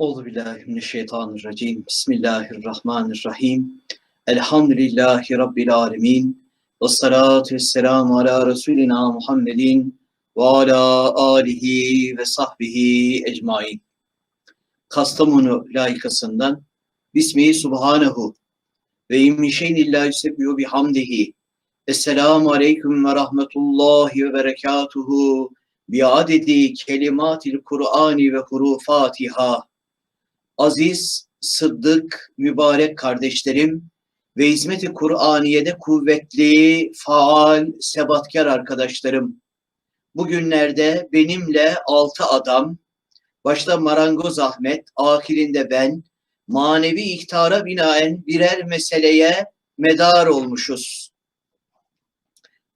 Euzu billahi mineşşeytanirracim. Bismillahirrahmanirrahim. Elhamdülillahi rabbil alamin. Ves salatu vesselamu ala resulina Muhammedin ve ala alihi ve sahbihi ecmaîn. Kastamonu layıkasından Bismihi Subhanehu ve immi şeyin illa yusebbihu bihamdihi. Esselamu aleyküm ve rahmetullahi ve berekatuhu bi adedi kelimatil Kur'ani ve hurufatiha. Aziz, sıddık, mübarek kardeşlerim ve hizmeti Kur'aniye'de kuvvetli, faal, sebatkar arkadaşlarım. Bugünlerde benimle altı adam, başta Marangoz Ahmet, akirinde ben, manevi ihtara binaen birer meseleye medar olmuşuz.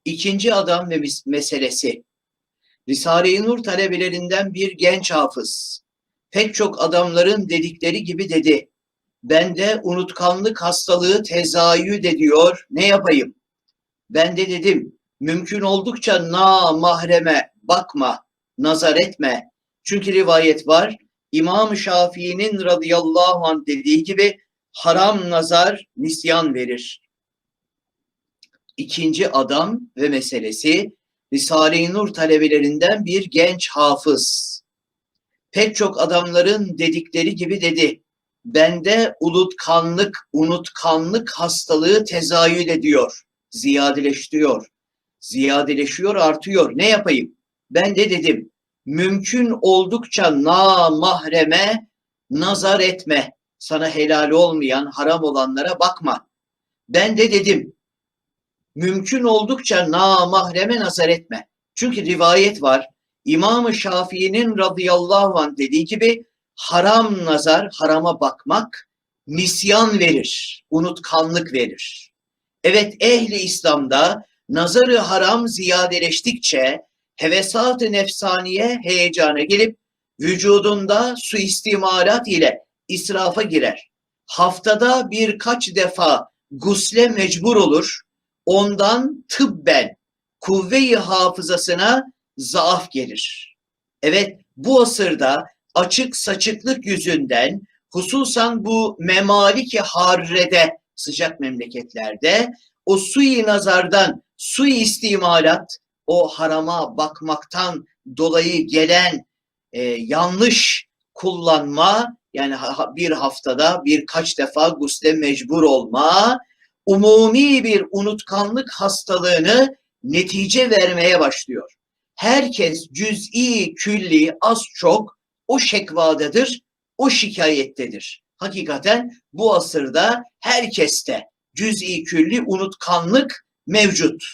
İkinci adam ve meselesi. Risale-i Nur talebelerinden bir genç hafız. Pek çok adamların dedikleri gibi dedi. Bende unutkanlık hastalığı tezayüd ediyor. Ne yapayım? Ben de dedim. Mümkün oldukça na mahreme bakma, nazar etme. Çünkü rivayet var. İmam Şafii'nin radıyallahu anh dediği gibi haram nazar nisyan verir. İkinci adam ve meselesi Risale-i Nur talebelerinden bir genç hafız. Pek çok adamların dedikleri gibi dedi. Bende ulutkanlık, unutkanlık hastalığı tezayül ediyor, ziyadeleştiriyor. Ziyadeleşiyor, artıyor. Ne yapayım? Ben de dedim, mümkün oldukça na mahreme nazar etme. Sana helal olmayan, haram olanlara bakma. Ben de dedim, mümkün oldukça na mahreme nazar etme. Çünkü rivayet var. İmam-ı Şafii'nin radıyallahu anh dediği gibi haram nazar, harama bakmak nisyan verir, unutkanlık verir. Evet ehli İslam'da nazarı haram ziyadeleştikçe hevesat-ı nefsaniye heyecana gelip vücudunda suistimalat ile israfa girer. Haftada birkaç defa gusle mecbur olur. Ondan tıbben kuvve-i hafızasına zaaf gelir. Evet bu asırda açık saçıklık yüzünden hususan bu memaliki harrede sıcak memleketlerde o sui nazardan sui istimalat o harama bakmaktan dolayı gelen e, yanlış kullanma yani bir haftada birkaç defa gusle mecbur olma umumi bir unutkanlık hastalığını netice vermeye başlıyor herkes cüz'i, külli, az çok o şekvadadır, o şikayettedir. Hakikaten bu asırda herkeste cüz'i, külli unutkanlık mevcut.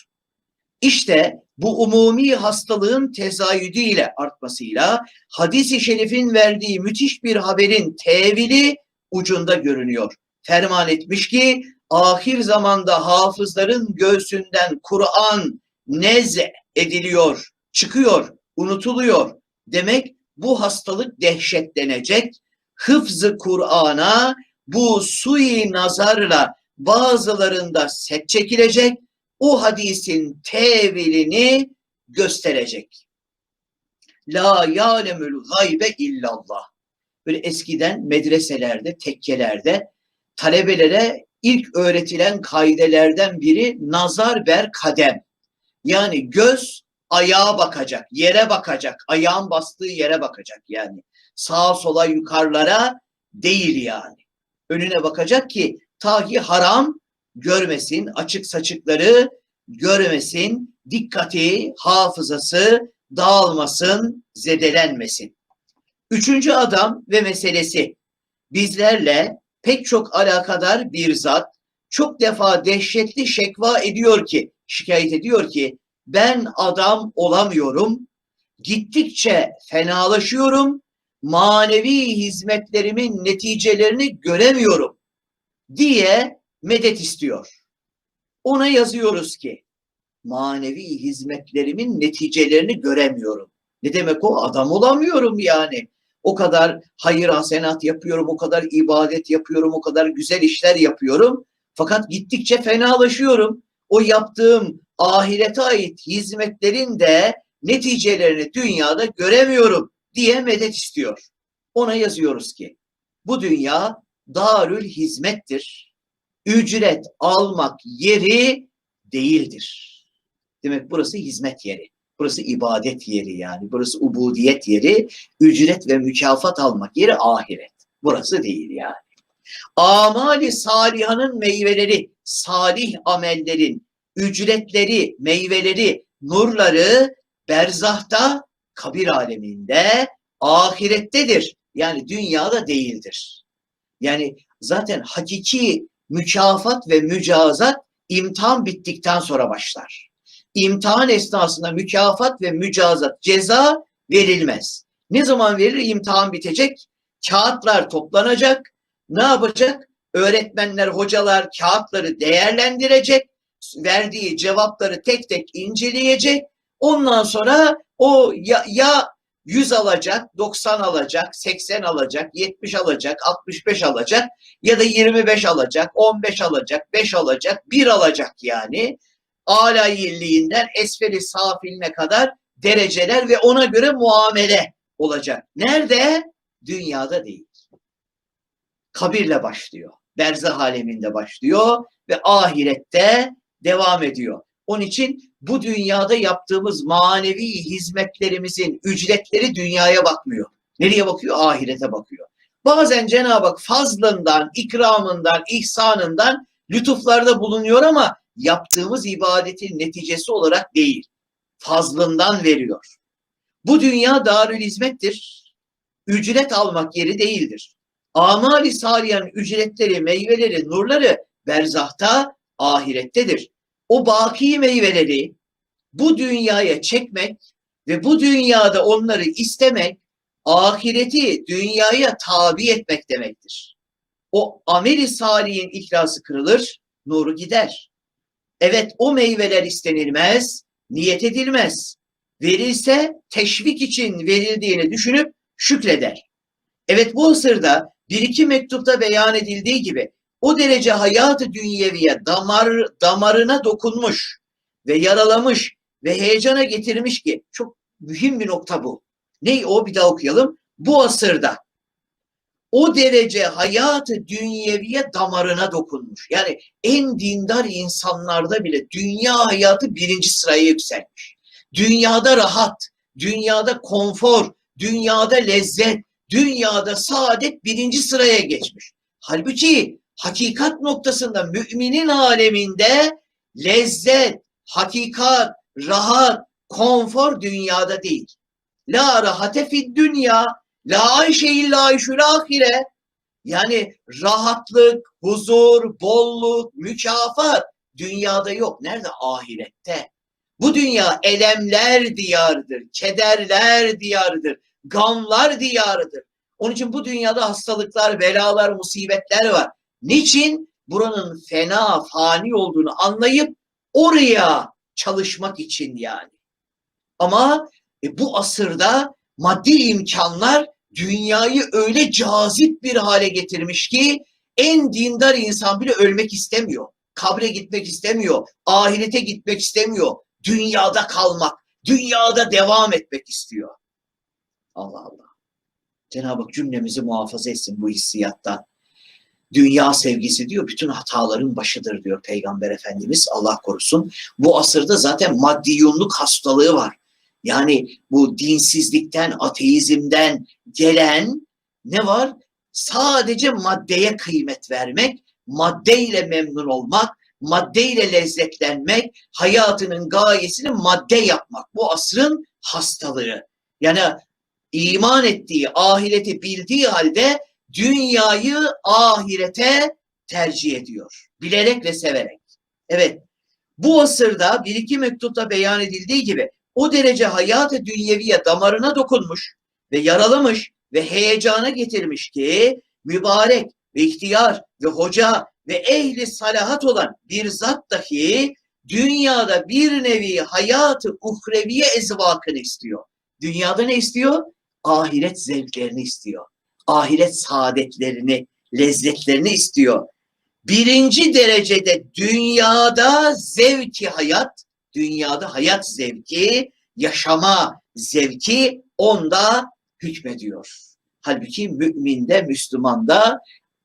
İşte bu umumi hastalığın tezayüdüyle artmasıyla hadisi şerifin verdiği müthiş bir haberin tevili ucunda görünüyor. Ferman etmiş ki ahir zamanda hafızların göğsünden Kur'an neze ediliyor çıkıyor, unutuluyor. Demek bu hastalık dehşetlenecek. Hıfzı Kur'an'a bu sui nazarla bazılarında set çekilecek. O hadisin tevilini gösterecek. La ya'lemül gaybe illallah. Böyle eskiden medreselerde, tekkelerde talebelere ilk öğretilen kaidelerden biri nazar ber kadem. Yani göz ayağa bakacak, yere bakacak, ayağın bastığı yere bakacak yani. Sağa sola yukarılara değil yani. Önüne bakacak ki ta haram görmesin, açık saçıkları görmesin, dikkati, hafızası dağılmasın, zedelenmesin. Üçüncü adam ve meselesi bizlerle pek çok alakadar bir zat çok defa dehşetli şekva ediyor ki, şikayet ediyor ki ben adam olamıyorum. Gittikçe fenalaşıyorum. Manevi hizmetlerimin neticelerini göremiyorum diye medet istiyor. Ona yazıyoruz ki manevi hizmetlerimin neticelerini göremiyorum. Ne demek o? Adam olamıyorum yani. O kadar hayır hasenat yapıyorum, o kadar ibadet yapıyorum, o kadar güzel işler yapıyorum. Fakat gittikçe fenalaşıyorum. O yaptığım ahirete ait hizmetlerin de neticelerini dünyada göremiyorum diye medet istiyor. Ona yazıyoruz ki bu dünya darül hizmettir. Ücret almak yeri değildir. Demek burası hizmet yeri. Burası ibadet yeri yani. Burası ubudiyet yeri. Ücret ve mükafat almak yeri ahiret. Burası değil yani. Amali salihanın meyveleri, salih amellerin ücretleri, meyveleri, nurları berzahta, kabir aleminde, ahirettedir. Yani dünyada değildir. Yani zaten hakiki mükafat ve mücazat imtihan bittikten sonra başlar. İmtihan esnasında mükafat ve mücazat, ceza verilmez. Ne zaman verilir? İmtihan bitecek, kağıtlar toplanacak. Ne yapacak? Öğretmenler, hocalar kağıtları değerlendirecek, verdiği cevapları tek tek inceleyecek. Ondan sonra o ya, ya 100 alacak, 90 alacak, 80 alacak, 70 alacak, 65 alacak ya da 25 alacak, 15 alacak, 5 alacak, 1 alacak yani. Ala illiğinden esferi safiline kadar dereceler ve ona göre muamele olacak. Nerede? Dünyada değil. Kabirle başlıyor. Berzah aleminde başlıyor ve ahirette devam ediyor. Onun için bu dünyada yaptığımız manevi hizmetlerimizin ücretleri dünyaya bakmıyor. Nereye bakıyor? Ahirete bakıyor. Bazen Cenab-ı Hak fazlından, ikramından, ihsanından lütuflarda bulunuyor ama yaptığımız ibadetin neticesi olarak değil. Fazlından veriyor. Bu dünya darül hizmettir. Ücret almak yeri değildir. Amali saliyen ücretleri, meyveleri, nurları berzahta, ahirettedir. O baki meyveleri bu dünyaya çekmek ve bu dünyada onları istemek, ahireti dünyaya tabi etmek demektir. O ameli salihin ihlası kırılır, nuru gider. Evet o meyveler istenilmez, niyet edilmez. Verilse teşvik için verildiğini düşünüp şükreder. Evet bu ısırda bir iki mektupta beyan edildiği gibi o derece hayatı dünyeviye damar, damarına dokunmuş ve yaralamış ve heyecana getirmiş ki çok mühim bir nokta bu. Ne o bir daha okuyalım. Bu asırda o derece hayatı dünyeviye damarına dokunmuş. Yani en dindar insanlarda bile dünya hayatı birinci sıraya yükselmiş. Dünyada rahat, dünyada konfor, dünyada lezzet, dünyada saadet birinci sıraya geçmiş. Halbuki hakikat noktasında müminin aleminde lezzet, hakikat, rahat, konfor dünyada değil. La rahate fid dünya, la ayşe illa ayşül ahire. Yani rahatlık, huzur, bolluk, mükafat dünyada yok. Nerede? Ahirette. Bu dünya elemler diyarıdır, kederler diyarıdır, gamlar diyarıdır. Onun için bu dünyada hastalıklar, belalar, musibetler var. Niçin? Buranın fena, fani olduğunu anlayıp oraya çalışmak için yani. Ama e, bu asırda maddi imkanlar dünyayı öyle cazip bir hale getirmiş ki en dindar insan bile ölmek istemiyor. Kabre gitmek istemiyor. Ahirete gitmek istemiyor. Dünyada kalmak, dünyada devam etmek istiyor. Allah Allah. Cenab-ı Hak cümlemizi muhafaza etsin bu hissiyattan. Dünya sevgisi diyor bütün hataların başıdır diyor Peygamber Efendimiz Allah korusun. Bu asırda zaten maddiyunluk hastalığı var. Yani bu dinsizlikten, ateizmden gelen ne var? Sadece maddeye kıymet vermek, maddeyle memnun olmak, maddeyle lezzetlenmek, hayatının gayesini madde yapmak. Bu asrın hastalığı. Yani iman ettiği, ahireti bildiği halde dünyayı ahirete tercih ediyor. Bilerek ve severek. Evet. Bu asırda bir iki mektupta beyan edildiği gibi o derece hayatı dünyeviye damarına dokunmuş ve yaralamış ve heyecana getirmiş ki mübarek ve ihtiyar ve hoca ve ehli salahat olan bir zat dahi dünyada bir nevi hayatı uhreviye ezvakını istiyor. Dünyada ne istiyor? Ahiret zevklerini istiyor. Ahiret saadetlerini, lezzetlerini istiyor. Birinci derecede dünyada zevki hayat, dünyada hayat zevki, yaşama zevki onda hükmediyor. Halbuki müminde, Müslümanda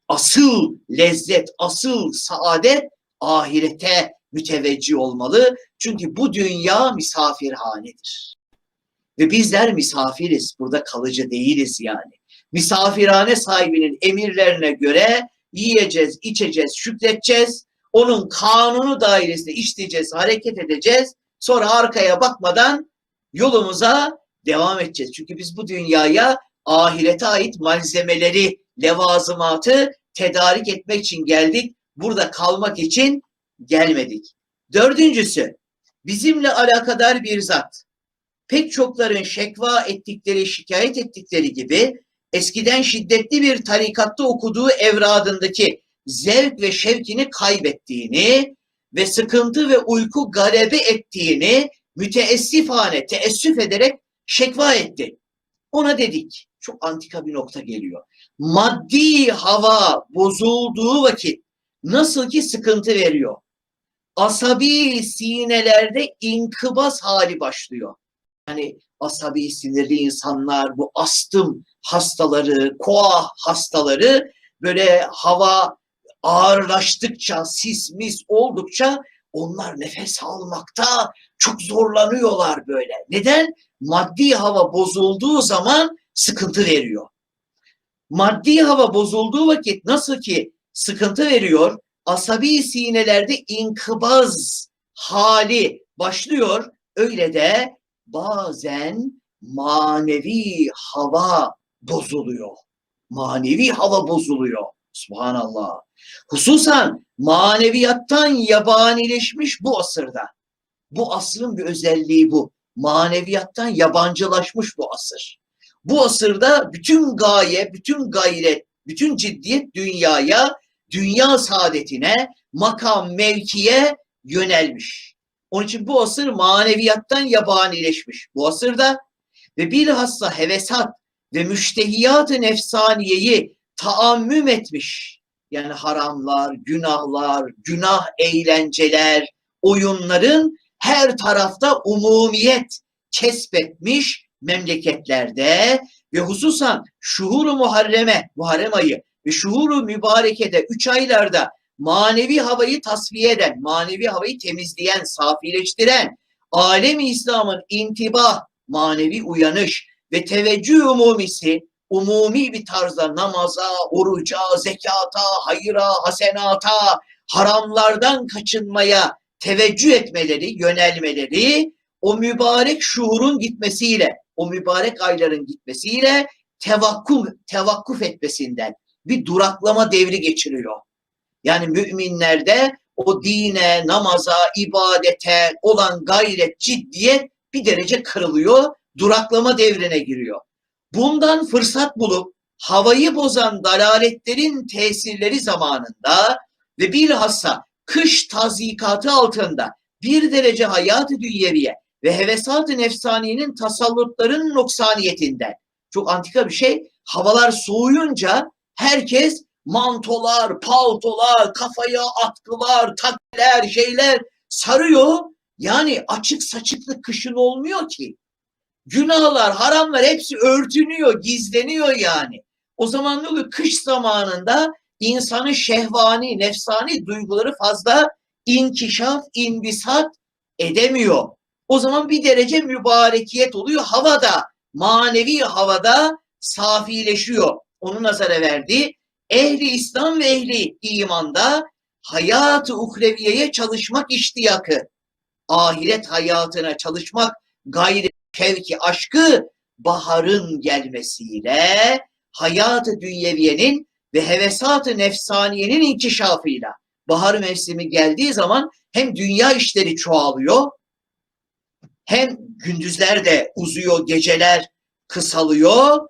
asıl lezzet, asıl saadet ahirete müteveccih olmalı. Çünkü bu dünya misafirhanedir. Ve bizler misafiriz. Burada kalıcı değiliz yani. Misafirhane sahibinin emirlerine göre yiyeceğiz, içeceğiz, şükredeceğiz. Onun kanunu dairesinde işleyeceğiz, hareket edeceğiz. Sonra arkaya bakmadan yolumuza devam edeceğiz. Çünkü biz bu dünyaya ahirete ait malzemeleri, levazımatı tedarik etmek için geldik. Burada kalmak için gelmedik. Dördüncüsü, bizimle alakadar bir zat. Pek çokların şekva ettikleri, şikayet ettikleri gibi eskiden şiddetli bir tarikatta okuduğu evradındaki zevk ve şevkini kaybettiğini ve sıkıntı ve uyku galebe ettiğini müteessifane, teessüf ederek şekva etti. Ona dedik, çok antika bir nokta geliyor. Maddi hava bozulduğu vakit nasıl ki sıkıntı veriyor. Asabi sinelerde inkıbaz hali başlıyor. Yani asabi sinirli insanlar, bu astım hastaları, koa hastaları böyle hava ağırlaştıkça, sis mis oldukça onlar nefes almakta çok zorlanıyorlar böyle. Neden? Maddi hava bozulduğu zaman sıkıntı veriyor. Maddi hava bozulduğu vakit nasıl ki sıkıntı veriyor, asabi sinelerde inkıbaz hali başlıyor. Öyle de bazen manevi hava bozuluyor. Manevi hava bozuluyor. Subhanallah. Hususan maneviyattan yabanileşmiş bu asırda. Bu asrın bir özelliği bu. Maneviyattan yabancılaşmış bu asır. Bu asırda bütün gaye, bütün gayret, bütün ciddiyet dünyaya, dünya saadetine, makam, mevkiye yönelmiş. Onun için bu asır maneviyattan yabanileşmiş. Bu asırda ve bilhassa hevesat ve müştehiyat-ı nefsaniyeyi taammüm etmiş. Yani haramlar, günahlar, günah eğlenceler, oyunların her tarafta umumiyet kesbetmiş memleketlerde ve hususan şuhuru muharreme, Muharrem ayı ve şuhuru mübarekede üç aylarda manevi havayı tasfiye eden, manevi havayı temizleyen, safileştiren, alemi İslam'ın intibah, manevi uyanış ve teveccüh umumisi umumi bir tarzda namaza, oruca, zekata, hayıra, hasenata, haramlardan kaçınmaya teveccüh etmeleri, yönelmeleri o mübarek şuurun gitmesiyle, o mübarek ayların gitmesiyle tevakkuf, tevakkuf etmesinden bir duraklama devri geçiriyor. Yani müminlerde o dine, namaza, ibadete olan gayret, ciddiyet bir derece kırılıyor, duraklama devrine giriyor. Bundan fırsat bulup havayı bozan dalaletlerin tesirleri zamanında ve bilhassa kış tazikatı altında bir derece hayatı dünyeviye ve hevesat-ı nefsaniyenin tasallutların noksaniyetinden. Çok antika bir şey. Havalar soğuyunca herkes mantolar, paltolar, kafaya atkılar, takler, şeyler sarıyor. Yani açık saçıklık kışın olmuyor ki. Günahlar, haramlar hepsi örtünüyor, gizleniyor yani. O zaman ne oluyor? Kış zamanında insanın şehvani, nefsani duyguları fazla inkişaf, inbisat edemiyor. O zaman bir derece mübarekiyet oluyor. Havada, manevi havada safileşiyor. Onu nazara verdi. Ehli İslam ve ehli imanda hayat-ı uhreviyeye çalışmak iştiyakı, ahiret hayatına çalışmak gayret, şevki, aşkı baharın gelmesiyle hayat-ı dünyeviyenin ve hevesat-ı nefsaniyenin inkişafıyla bahar mevsimi geldiği zaman hem dünya işleri çoğalıyor hem gündüzler de uzuyor, geceler kısalıyor.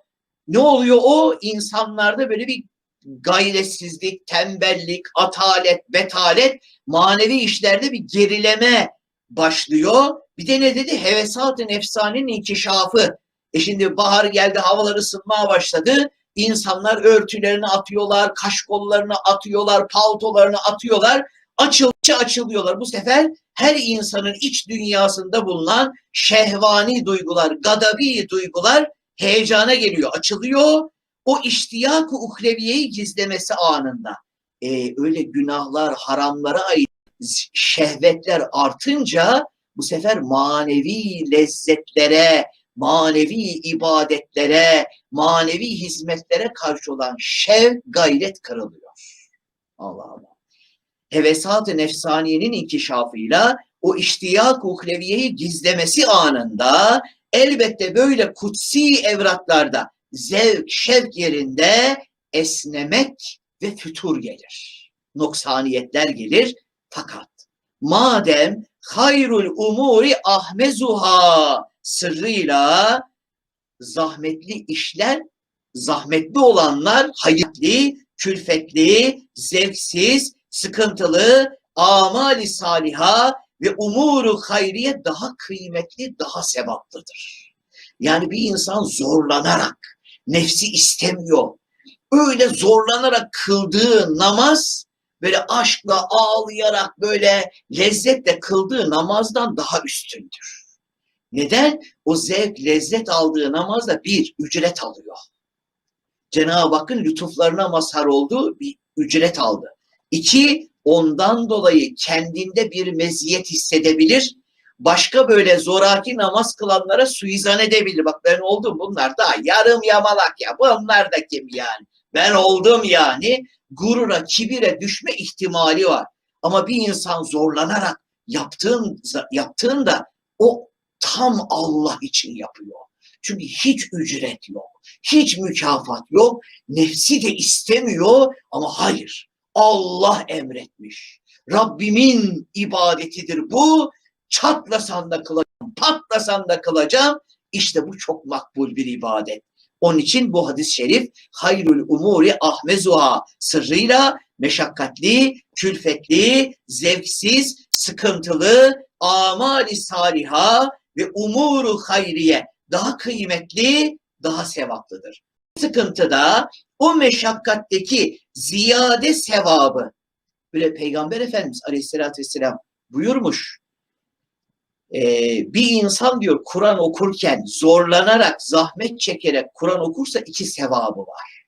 Ne oluyor o? insanlarda böyle bir gayretsizlik, tembellik, atalet, betalet, manevi işlerde bir gerileme başlıyor. Bir de ne dedi? Hevesat-ı nefsanenin inkişafı. E şimdi bahar geldi, havalar ısınmaya başladı. İnsanlar örtülerini atıyorlar, kaş kollarını atıyorlar, paltolarını atıyorlar. Açıldıkça açılıyorlar. Bu sefer her insanın iç dünyasında bulunan şehvani duygular, gadabi duygular heyecana geliyor, açılıyor. o iştiyak-ı uhreviyeyi gizlemesi anında. E, öyle günahlar, haramlara ait şehvetler artınca bu sefer manevi lezzetlere, manevi ibadetlere, manevi hizmetlere karşı olan şev, gayret kırılıyor. Allah Allah. Hevesat-ı nefsaniyenin inkişafıyla o iştiyak uhreviyeyi gizlemesi anında elbette böyle kutsi evratlarda zevk, şevk yerinde esnemek ve fütur gelir. Noksaniyetler gelir fakat madem hayrul umuri ahmezuha sırrıyla zahmetli işler, zahmetli olanlar hayatli, külfetli, zevksiz, sıkıntılı, amali saliha ve umuru hayriye daha kıymetli, daha sevaplıdır. Yani bir insan zorlanarak, nefsi istemiyor, öyle zorlanarak kıldığı namaz, böyle aşkla, ağlayarak, böyle lezzetle kıldığı namazdan daha üstündür. Neden? O zevk, lezzet aldığı namazda bir, ücret alıyor. Cenab-ı Hakk'ın lütuflarına mazhar olduğu bir ücret aldı. İki, ondan dolayı kendinde bir meziyet hissedebilir. Başka böyle zoraki namaz kılanlara suizan edebilir. Bak ben oldum bunlar da yarım yamalak ya. Bunlar da kim yani? Ben oldum yani. Gurura, kibire düşme ihtimali var. Ama bir insan zorlanarak yaptığın, yaptığında o tam Allah için yapıyor. Çünkü hiç ücret yok. Hiç mükafat yok. Nefsi de istemiyor ama hayır. Allah emretmiş. Rabbimin ibadetidir bu. Çatlasan da kılacağım, patlasan da kılacağım. İşte bu çok makbul bir ibadet. Onun için bu hadis-i şerif hayrul umuri ahmezuha sırrıyla meşakkatli, külfetli, zevksiz, sıkıntılı, amali saliha ve umuru hayriye daha kıymetli, daha sevaplıdır. Sıkıntıda o meşakkatteki ziyade sevabı böyle Peygamber Efendimiz Aleyhisselatü Vesselam buyurmuş. Ee, bir insan diyor Kur'an okurken zorlanarak, zahmet çekerek Kur'an okursa iki sevabı var.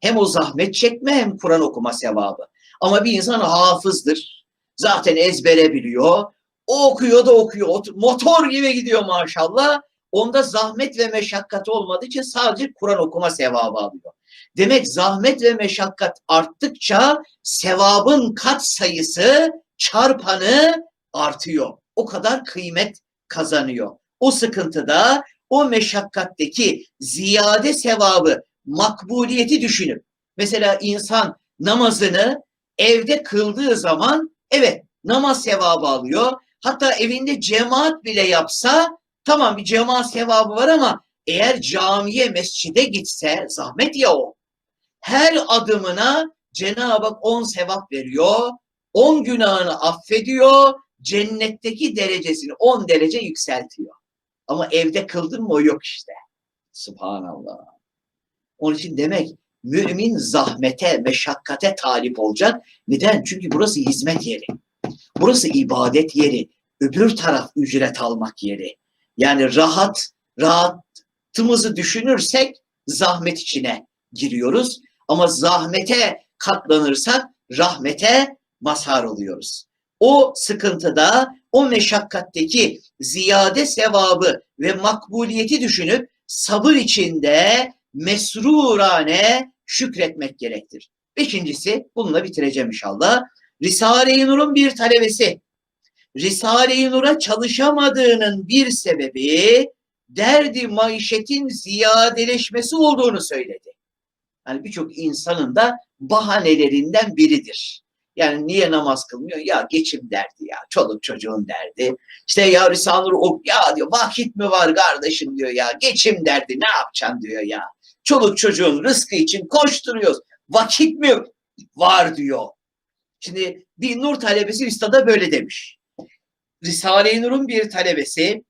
Hem o zahmet çekme hem Kur'an okuma sevabı. Ama bir insan hafızdır. Zaten ezbere biliyor. O okuyor da okuyor. Motor gibi gidiyor maşallah. Onda zahmet ve meşakkat olmadığı için sadece Kur'an okuma sevabı alıyor. Demek zahmet ve meşakkat arttıkça sevabın kat sayısı çarpanı artıyor. O kadar kıymet kazanıyor. O sıkıntıda o meşakkatteki ziyade sevabı, makbuliyeti düşünüp mesela insan namazını evde kıldığı zaman evet namaz sevabı alıyor. Hatta evinde cemaat bile yapsa tamam bir cemaat sevabı var ama eğer camiye, mescide gitse zahmet ya o. Her adımına Cenab-ı Hak on sevap veriyor. On günahını affediyor. Cennetteki derecesini on derece yükseltiyor. Ama evde kıldın mı o yok işte. Subhanallah. Onun için demek mümin zahmete, meşakkate talip olacak. Neden? Çünkü burası hizmet yeri. Burası ibadet yeri. Öbür taraf ücret almak yeri. Yani rahat, rahatımızı düşünürsek zahmet içine giriyoruz. Ama zahmete katlanırsak rahmete mazhar oluyoruz. O sıkıntıda, o meşakkatteki ziyade sevabı ve makbuliyeti düşünüp sabır içinde mesrurane şükretmek gerektir. Beşincisi, bununla bitireceğim inşallah. Risale-i Nur'un bir talebesi, Risale-i Nur'a çalışamadığının bir sebebi derdi maişetin ziyadeleşmesi olduğunu söyledi. Yani birçok insanın da bahanelerinden biridir. Yani niye namaz kılmıyor? Ya geçim derdi ya, çoluk çocuğun derdi. İşte ya Risale-i Nur ya diyor vakit mi var kardeşim diyor ya, geçim derdi ne yapacaksın diyor ya. Çoluk çocuğun rızkı için koşturuyoruz. Vakit mi var diyor. Şimdi bir nur talebesi üstada böyle demiş. Risale-i Nur'un bir talebesi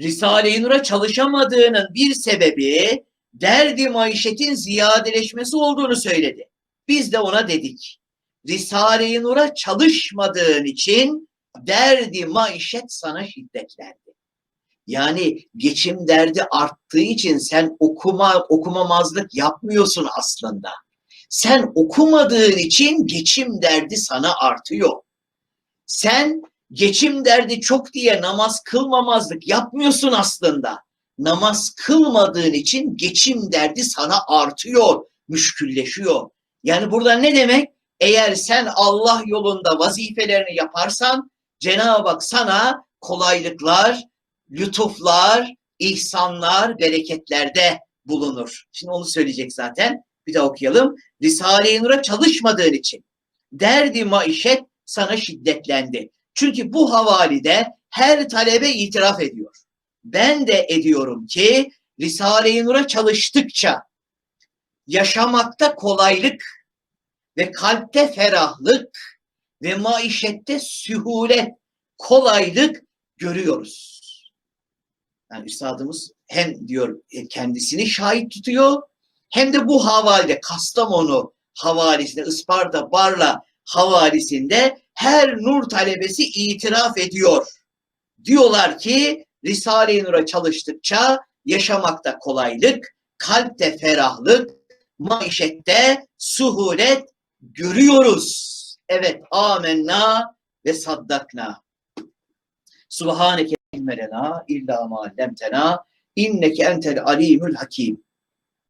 Risale-i Nur'a çalışamadığının bir sebebi derdi maişetin ziyadeleşmesi olduğunu söyledi. Biz de ona dedik. Risale-i Nur'a çalışmadığın için derdi maişet sana şiddetlendi. Yani geçim derdi arttığı için sen okuma okumamazlık yapmıyorsun aslında. Sen okumadığın için geçim derdi sana artıyor. Sen geçim derdi çok diye namaz kılmamazlık yapmıyorsun aslında. Namaz kılmadığın için geçim derdi sana artıyor, müşkülleşiyor. Yani burada ne demek? Eğer sen Allah yolunda vazifelerini yaparsan Cenab-ı Hak sana kolaylıklar, lütuflar, ihsanlar, bereketlerde bulunur. Şimdi onu söyleyecek zaten. Bir daha okuyalım. Risale-i Nur'a çalışmadığın için derdi maişet sana şiddetlendi. Çünkü bu havalide her talebe itiraf ediyor. Ben de ediyorum ki Risale-i Nur'a çalıştıkça yaşamakta kolaylık ve kalpte ferahlık ve maişette sühulet, kolaylık görüyoruz. Yani üstadımız hem diyor e, kendisini şahit tutuyor hem de bu havalide Kastamonu havalisinde Isparta Barla havalisinde her nur talebesi itiraf ediyor. Diyorlar ki Risale-i Nur'a çalıştıkça yaşamakta kolaylık, kalpte ferahlık, maişette suhulet görüyoruz. Evet, amenna ve saddakna. Subhaneke ilme lena illa ma allemtena inneke entel alimul hakim.